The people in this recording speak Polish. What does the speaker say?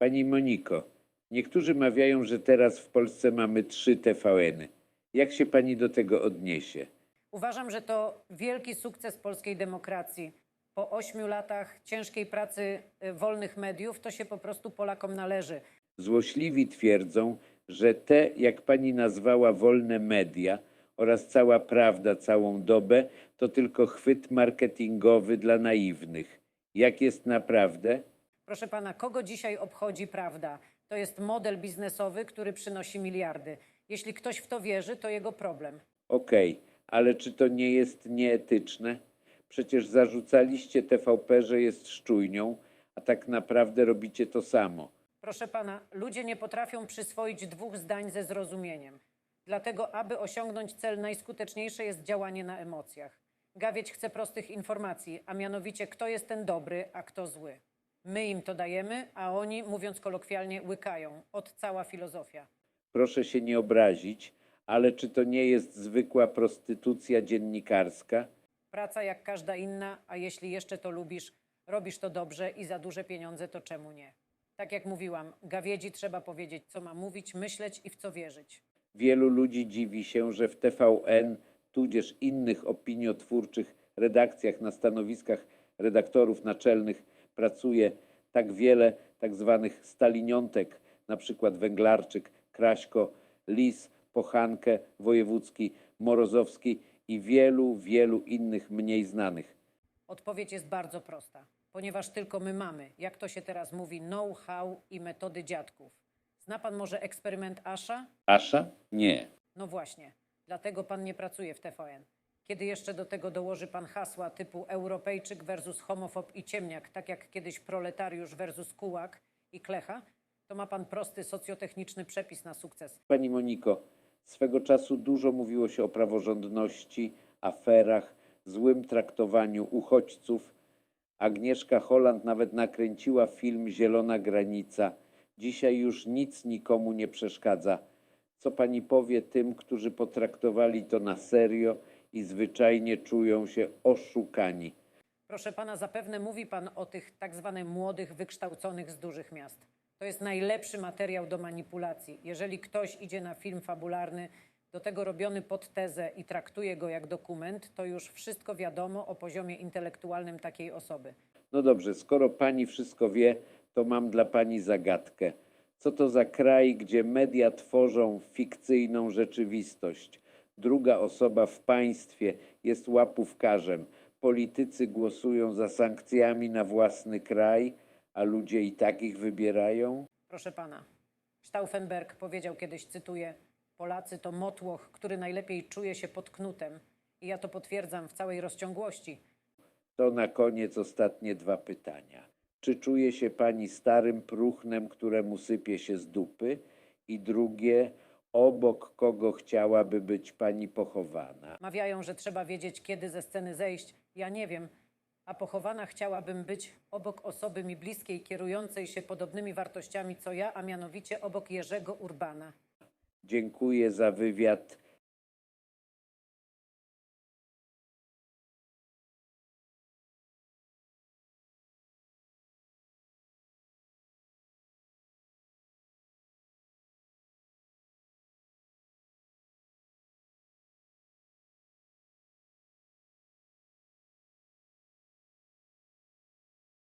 Pani Moniko, niektórzy mawiają, że teraz w Polsce mamy trzy TVN-y. Jak się pani do tego odniesie? Uważam, że to wielki sukces polskiej demokracji. Po ośmiu latach ciężkiej pracy y, wolnych mediów to się po prostu Polakom należy. Złośliwi twierdzą, że te, jak pani nazwała, wolne media oraz cała prawda całą dobę, to tylko chwyt marketingowy dla naiwnych. Jak jest naprawdę? Proszę pana, kogo dzisiaj obchodzi prawda? To jest model biznesowy, który przynosi miliardy. Jeśli ktoś w to wierzy, to jego problem. Okej, ale czy to nie jest nieetyczne? Przecież zarzucaliście TVP, że jest szczujnią, a tak naprawdę robicie to samo. Proszę pana, ludzie nie potrafią przyswoić dwóch zdań ze zrozumieniem. Dlatego, aby osiągnąć cel, najskuteczniejsze jest działanie na emocjach. Gawieć chce prostych informacji, a mianowicie kto jest ten dobry, a kto zły. My im to dajemy, a oni, mówiąc kolokwialnie, łykają. Od cała filozofia. Proszę się nie obrazić, ale czy to nie jest zwykła prostytucja dziennikarska? Praca jak każda inna, a jeśli jeszcze to lubisz, robisz to dobrze i za duże pieniądze, to czemu nie? Tak jak mówiłam, gawiedzi trzeba powiedzieć, co ma mówić, myśleć i w co wierzyć. Wielu ludzi dziwi się, że w TVN, tudzież innych opiniotwórczych redakcjach na stanowiskach redaktorów naczelnych pracuje tak wiele tak zwanych staliniątek, na przykład Węglarczyk, Kraśko, Lis, Pochankę, Wojewódzki, Morozowski i wielu, wielu innych mniej znanych. Odpowiedź jest bardzo prosta, ponieważ tylko my mamy, jak to się teraz mówi, know-how i metody dziadków. Zna pan może eksperyment Asha? Asza? Nie. No właśnie, dlatego pan nie pracuje w TVN. Kiedy jeszcze do tego dołoży pan hasła typu Europejczyk versus homofob i ciemniak, tak jak kiedyś proletariusz versus kułak i klecha, to ma pan prosty socjotechniczny przepis na sukces. Pani Moniko, swego czasu dużo mówiło się o praworządności, aferach, złym traktowaniu uchodźców. Agnieszka Holland nawet nakręciła film Zielona Granica. Dzisiaj już nic nikomu nie przeszkadza. Co pani powie tym, którzy potraktowali to na serio i zwyczajnie czują się oszukani? Proszę pana, zapewne mówi pan o tych tak zwanych młodych, wykształconych z dużych miast. To jest najlepszy materiał do manipulacji. Jeżeli ktoś idzie na film fabularny, do tego robiony pod tezę i traktuje go jak dokument, to już wszystko wiadomo o poziomie intelektualnym takiej osoby. No dobrze, skoro pani wszystko wie, to mam dla pani zagadkę. Co to za kraj, gdzie media tworzą fikcyjną rzeczywistość? Druga osoba w państwie jest łapówkarzem. Politycy głosują za sankcjami na własny kraj, a ludzie i tak ich wybierają? Proszę pana, Stauffenberg powiedział kiedyś, cytuję, Polacy to motłoch, który najlepiej czuje się pod knutem. I ja to potwierdzam w całej rozciągłości. To na koniec ostatnie dwa pytania. Czy czuje się pani starym próchnem, któremu sypie się z dupy? I drugie, obok kogo chciałaby być pani pochowana? Mawiają, że trzeba wiedzieć, kiedy ze sceny zejść. Ja nie wiem. A pochowana chciałabym być obok osoby mi bliskiej, kierującej się podobnymi wartościami co ja, a mianowicie obok Jerzego Urbana. Dziękuję za wywiad